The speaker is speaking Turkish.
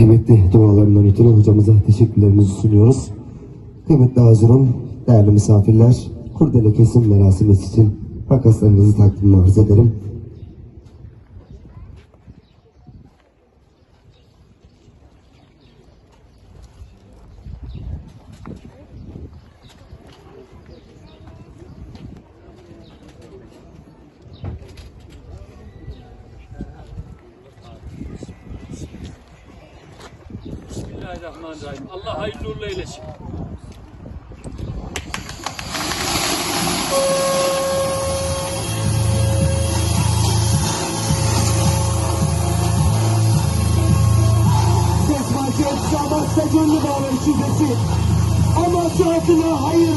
Kıymetli dualarından ötürü hocamıza teşekkürlerimizi sunuyoruz. Kıymetli Haziran, değerli misafirler, kurdele kesim merasimi için makaslarınızı takdim arz ederim. Bismillahirrahmanirrahim. Allah hayırlı uğurlu eylesin. Market Şahbaz'da gönlü bağlar şubesi. Ama adına olsun.